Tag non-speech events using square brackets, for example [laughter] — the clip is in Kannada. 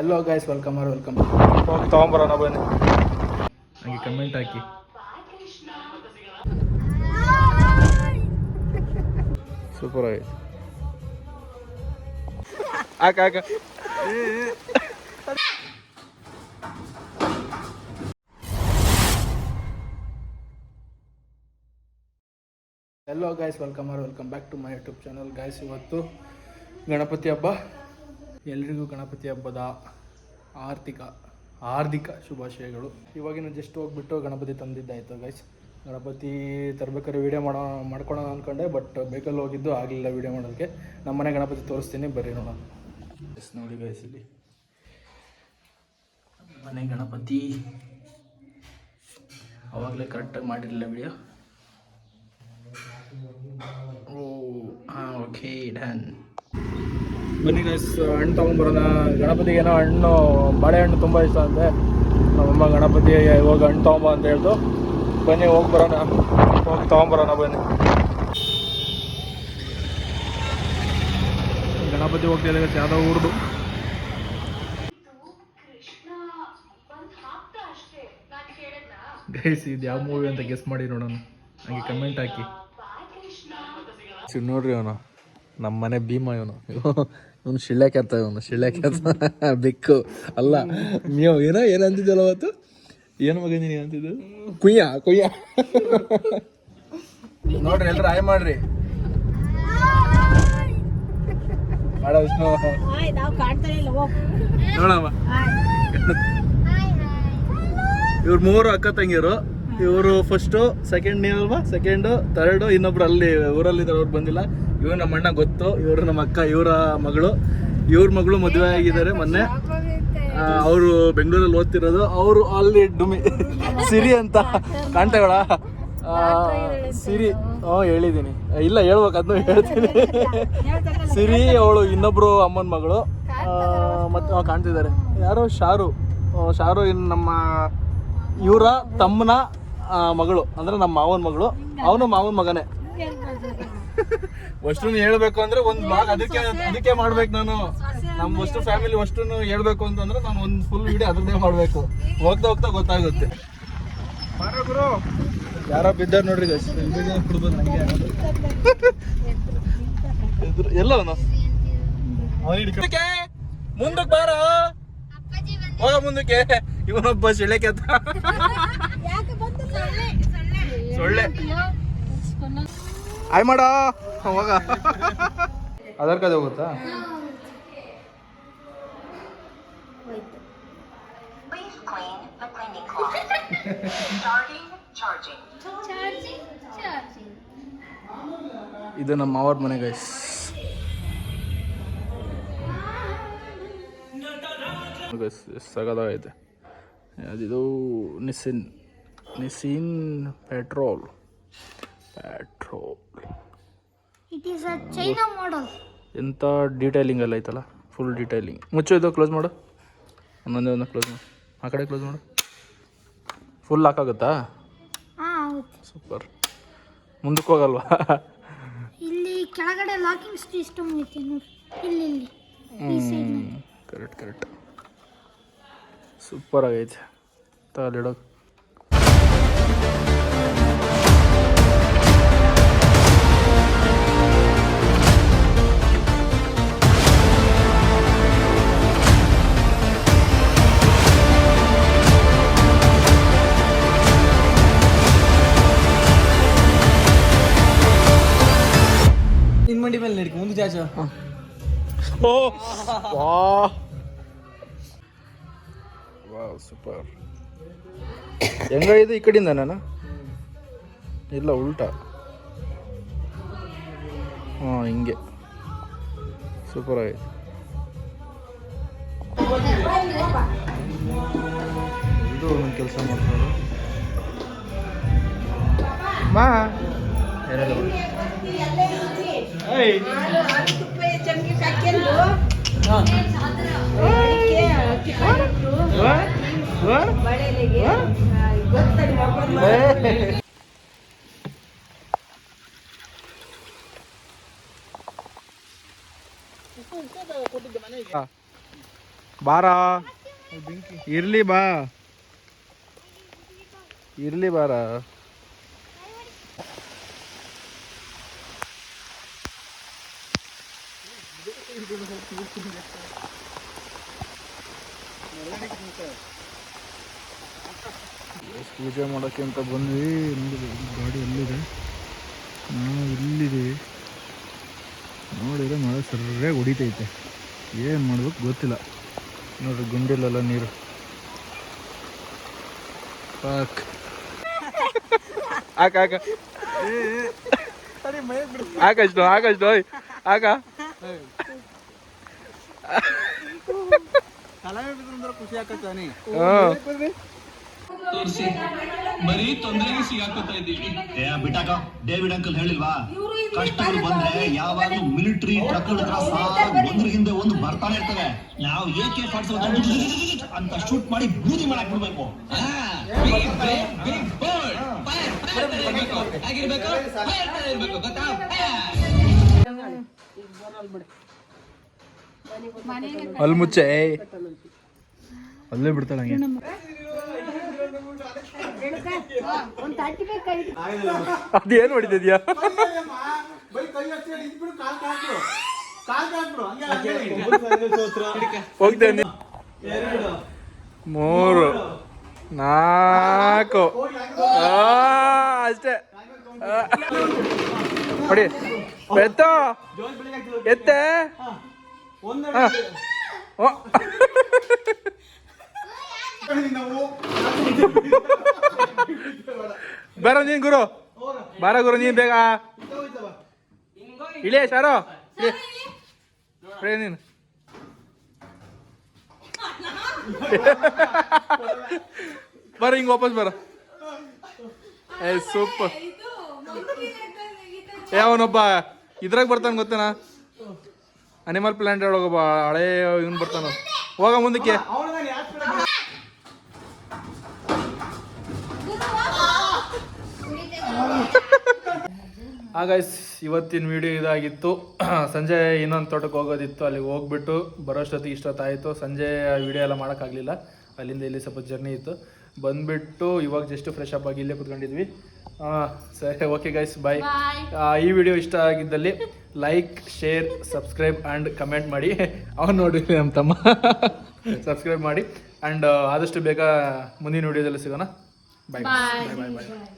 Hello guys welcome are welcome ಹೋಗಿ ತೊಗೊಂಬರೋಣ ಬನ್ನಿ. ನನಗೆ ಕಮೆಂಟ್ ಹಾಕಿ. ಸೂಪರ್ ಆಗಿ ಹಾಕ ಹಾಕ. Hello guys welcome are welcome back to my YouTube channel guys ಇವತ್ತು ಗಣಪತಿ ಹಬ್ಬ. ಎಲ್ರಿಗೂ ಗಣಪತಿ ಹಬ್ಬದ ಆರ್ಥಿಕ, ಹಾರ್ದಿಕ ಶುಭಾಶಯಗಳು. ಇವಾಗಿನ ಜಸ್ಟ್ ಹೋಗ್ಬಿಟ್ಟು ಗಣಪತಿ ತಂದಿದ್ದಾಯಿತು ಗೈಸ್ ಗಣಪತಿ ತರಬೇಕಾದ್ರೆ ವೀಡಿಯೋ ಮಾಡೋ, ಮಾಡ್ಕೊಳೋಣ ಅಂದ್ಕೊಂಡೆ ಬಟ್ ಬೇಕಲ್ಲಿ ಹೋಗಿದ್ದು ಆಗಲಿಲ್ಲ ವೀಡಿಯೋ ಮಾಡೋದಕ್ಕೆ. ನಮ್ಮನೆ ಗಣಪತಿ ತೋರಿಸ್ತೀನಿ, ಬರ್ರಿ ನೋಡೋಣ. ಎಸ್ ನೋಡಿ ಗೈಸ್ ಇಲ್ಲಿ. ಮನೆ ಗಣಪತಿ. ಅವಾಗಲೇ ಕರೆಕ್ಟಾಗಿ ಮಾಡಿರಲಿಲ್ಲ ವೀಡಿಯೋ ಓ, ಹಾಂ ಓಕೆ ಡನ್ ಬನ್ನಿ ಗೈಸ್ ಹಣ್ಣು ತೊಗೊಂಬರೋಣ ಗಣಪತಿಗೆ ಏನೋ ಹಣ್ಣು ಬಾಳೆಹಣ್ಣು ತುಂಬ ಇಷ್ಟ ಅಂತೆ. ನಮ್ಮಮ್ಮ ಗಣಪತಿ ಇವಾಗ ಹಣ್ಣು ತೊಗೊಂಬ ಅಂತ ಹೇಳ್ದು. ಬನ್ನಿ, ಹೋಗಿ ಬರೋಣ. ಹೋಗಿ ತೊಗೊಂಬರೋಣ ಬನ್ನಿ. ಗಣಪತಿ ಹೋಗ್ತಿದೆ ಯಾವುದೋ ಊರ್ದು. ಗೈಸ್ ಇದು ಯಾವ ಮೂವಿ ಅಂತ ಗೆಸ್ ಮಾಡಿ ನೋಡೋಣ. ಹಾಗೆ ಕಮೆಂಟ್ ಹಾಕಿ. ನೋಡ್ರಿ ಅವನು. ನಮ್ಮ ಮನೆ ಭೀಮ ಇವನು. ಇವನು ಶಿಳ್ಳೆ ಕೆತ್ತ ಇವನು ಶಿಳ್ಳೆ ಕೆತ್ತ ಬೆಕ್ಕು. ಅಲ್ಲ ನೀವು ಏನೋ ಏನು ಅಂತಿದ್ದಲ್ಲ ಅವತ್ತು? ಏನು ಮಗ ನೀನು ಅಂತಿದ್ದು? ಕುಯ್ಯ ಕುಯ್ಯ. ನೋಡ್ರಿ ಎಲ್ಲರೂ ಆಯ್ ಮಾಡ್ರಿ. ಮಾಡ ವಿಷ್ಣು. ನೋಡಮ್ಮ. ಇವ್ರು ಮೂರು ಅಕ್ಕ ತಂಗಿಯರು. ಇವರು ಫಸ್ಟು ಸೆಕೆಂಡ್ ನೀವಲ್ವಾ ಸೆಕೆಂಡು ತರ್ಡು ಇನ್ನೊಬ್ರು ಅಲ್ಲಿ ಊರಲ್ಲಿದ್ದಾರೆ ಅವ್ರು ಬಂದಿಲ್ಲ. ಇವ್ರು ನಮ್ಮ ಅಣ್ಣ ಗೊತ್ತು ಇವರು ನಮ್ಮ ಅಕ್ಕ ಇವರ ಮಗಳು. ಇವ್ರ ಮಗಳು ಮದುವೆ ಆಗಿದ್ದಾರೆ ಮೊನ್ನೆ. ಅವರು ಬೆಂಗಳೂರಲ್ಲಿ ಓದ್ತಿರೋದು ಅವರು ಅಲ್ಲಿ ಡುಮಿ [laughs] ಸಿರಿ ಅಂತ ಕಾಣ್ತಾಗಳ ಸಿರಿ ಹ್ಞೂ ಹೇಳಿದ್ದೀನಿ ಇಲ್ಲ ಹೇಳ್ಬೇಕು ಅದನ್ನು ಹೇಳ್ತೀನಿ. ಸಿರಿ ಅವಳು ಇನ್ನೊಬ್ರು ಅಮ್ಮನ ಮಗಳು. ಮತ್ತು ಕಾಣ್ತಿದ್ದಾರೆ. ಯಾರು ಶಾರು. ಶಾರು ಇನ್ನು ನಮ್ಮ ಇವರ ತಮ್ಮನ ಮಗಳು. ಅಂದ್ರೆ ನಮ್ಮ ಮಾವನ ಮಗಳು. ಅವನು ಮಾವನ ಮಗನೇ. ಅಷ್ಟು ಹೇಳ್ಬೇಕು ಅಂದ್ರೆ ಒಂದ್ ಭಾಗ ಅದಕ್ಕೆ ಅದಕ್ಕೆ ಮಾಡ್ಬೇಕು ನಾನು. ನಮ್ ಅಷ್ಟು ಫ್ಯಾಮಿಲಿ ಅಷ್ಟು ಹೇಳ್ಬೇಕು ಅಂತಂದ್ರೆ ನಾನು ಒಂದ್ ಫುಲ್ ವಿಡಿಯೋ ಅದನ್ನೇ ಮಾಡ್ಬೇಕು. ಹೋಗ್ತಾ ಹೋಗ್ತಾ ಗೊತ್ತಾಗುತ್ತೆ. ಯಾರೋ ಬಿದ್ದಾರ ನೋಡ್ರಿ ಎಲ್ಲ ಮುಂದಕ್ಕೆ ಬಾರ. ಹೋಗ ಮುಂದಕ್ಕೆ. ಇವನೊಬ್ಬ ಸೊಳ್ಳೆ ಕೆತ್ತ. ಸೊಳ್ಳೆ. ಆಯ್ ಮಾಡ ಹೋಗ ಆಧಾರ್ ಕಾರ್ಡ್ ಹೋಗುತ್ತಾ. ಇದು ನಮ್ಮ ಮಾವರ್ ಮನೆ ಗೈಸ್ ಗೈಸ್ ಸಗದಾಗೈತೆ. ಅದಿದು Nissan Nissan Patrol. Patrol it is a China model ಎಂಥ ಡೀಟೈಲಿಂಗ್ ಎಲ್ಲ ಐತಲ್ಲ ಫುಲ್ ಡೀಟೈಲಿಂಗ್ ಮುಚ್ಚು ಇದು ಕ್ಲೋಸ್ ಮಾಡು. ಒಂದೊಂದೇ ಒಂದು ಕ್ಲೋಸ್ ಮಾಡು. ಆ ಕಡೆ ಕ್ಲೋಸ್ ಮಾಡು. ಫುಲ್ ಹಾಕಾಗುತ್ತಾ ಹಾ ಹೌದು. ಸೂಪರ್ ಮುಂದಕ್ಕೆ ಹೋಗಲ್ವಾ ಇಲ್ಲಿ ಕೆಳಗಡೆ ಲಾಕಿಂಗ್ ಸಿಸ್ಟಮ್ ಐತೆ ನೋಡಿ. ಇಲ್ಲಿ ಇಲ್ಲಿ. ಕರೆಕ್ಟ್ ಕರೆಕ್ಟ್ ಸೂಪರ್ ಆಗೈತೆ. ತಾಲಿಡೋಕೆ ಮೇಲೆ ನಡಿಕೆ ಮುಂದೆ ಜಾಚ ಓ ವಾ ವಾವ್ ಸೂಪರ್ ಹೆಂಗ ಇದು ಈ ಕಡೆಯಿಂದ ನಾನು ಇಲ್ಲ ಉಲ್ಟಾ ಹಾಂ ಹಿಂಗೆ ಸೂಪರ್ ಆಗೈತೆ ಇದು ಒಂದು ಕೆಲಸ ಮಾಡ್ತಾರೆ ಮಾ ಏಯ್ ಬಾರ. ಇರ್ಲಿ ಬಾ. ಇರ್ಲಿ ಬಾರ. ಪೂಜೆ ಮಾಡೋಕ್ಕೆ ಅಂತ ಬಂದ್ವಿ. ನೋಡಿದ್ವಿ ಗಾಡಿ ಎಲ್ಲಿದೆ? ನಾವು ಇಲ್ಲಿದ್ದೀವಿ ನೋಡಿದ್ರೆ ಮಳೆ ಸರಿಯಾಗಿ ಹೊಡಿತೈತೆ. ಏನು ಮಾಡ್ಬೇಕು ಗೊತ್ತಿಲ್ಲ. ನೋಡ್ರಿ ಗುಂಡಿಲ್ಲಲ್ಲ ನೀರು. ಸಾಕ್ ಹಾಕ ಹಾಕ ಹಾಕಷ್ಟು ಹಾಕಷ್ಟು ಓಯ್ ತೊಂದರೆಗೆ ಸಿಗಾಕೋತಾ ಇದೀವಿ ಬಿಟ್ಟಾಕ ಡೇವಿಡ್ ಅಂಕಲ್ ಹೇಳಿಲ್ವಾ ಕಷ್ಟಗಳು ಬಂದ್ರೆ ಯಾವಾಗ್ಲೂ ಮಿಲಿಟರಿ ಟ್ರಕ್ಗಳ ಒಂದ್ರ ಹಿಂದೆ ಒಂದು ಬರ್ತಾನೆ ಇರ್ತವೆ ನಾವು ಏಕೆ ಅಂತ ಶೂಟ್ ಮಾಡಿ ಬೂದಿ ಮಾಡಕ್ ಬಿಡ್ಬೇಕು ಅಲ್ಲಿ ಮುಚ್ಚೆ ಅಲ್ಲೇ ಬಿಡ್ತಾಳೆ ಹಂಗೆ. ಅದೇನು ಹೊಡಿತಿದ್ಯಾ? ಹೋಗ್ತೇನೆ ಮೂರು ನಾಲ್ಕು. ಅಷ್ಟೇ. ನೋಡಿ ಎತ್ತ ಎತ್ತೆ. ಬರ ನೀನ್ ಗುರು. ಬಾರ ಗುರು ನೀನ್ ಬೇಗ. ಇಳಿಯ. ಇಳಿ ನೀನು. ಬರ ಹಿಂಗ್ ವಾಪಸ್ ಬರ. ಏ ಸೂಪರ್. ಏ ಅವನೊಬ್ಬ ಇದ್ರಾಗ ಬರ್ತಾನ ಗೊತ್ತೇನಾ? ಅನಿಮಲ್ ಪ್ಲಾಂಟ್ ಒಳಗೆ ಬಾ ಹಳೆ ಇವನು ಬರ್ತಾನ. ಹೋಗ ಮುಂದಕ್ಕೆ. ಆಗ ಇವತ್ತಿನ ವಿಡಿಯೋ ಇದಾಗಿತ್ತು. [clears throat] ಸಂಜೆ ಇನ್ನೊಂದು ತೋಟಕ್ಕೆ ಹೋಗೋದಿತ್ತು. ಅಲ್ಲಿಗೆ ಹೋಗ್ಬಿಟ್ಟು ಬರೋಷ್ಟೊತ್ತಿಗೆ ಇಷ್ಟೊತ್ತಾಯಿತು ಸಂಜೆ ವಿಡಿಯೋ ಎಲ್ಲ ಮಾಡೋಕ್ಕಾಗಲಿಲ್ಲ. ಅಲ್ಲಿಂದ ಇಲ್ಲಿ ಸ್ವಲ್ಪ ಜರ್ನಿ ಇತ್ತು. ಬಂದ್ಬಿಟ್ಟು ಇವಾಗ ಜಸ್ಟ್ ಫ್ರೆಶ್ ಅಪ್ ಆಗಿ ಇಲ್ಲೇ ಕುತ್ಕೊಂಡಿದ್ವಿ. ಆ, ಸರಿ ಓಕೆ ಗೈಸ್ ಬಾಯ್ ಈ ವಿಡಿಯೋ ಇಷ್ಟ ಆಗಿದ್ದಲ್ಲಿ like share subscribe and comment ಮಾಡಿ. ಅವನು ನೋಡಿ ನಮ್ಮ ತಮ್ಮ. ಸಬ್ಸ್ಕ್ರೈಬ್ ಮಾಡಿ. ಆ್ಯಂಡ್ ಆದಷ್ಟು ಬೇಗ ಮುಂದಿನ ವಿಡಿಯೋದಲ್ಲಿ ಸಿಗೋಣ. ಬಾಯ್ ಬಾಯ್ ಬಾಯ್ ಬಾಯ್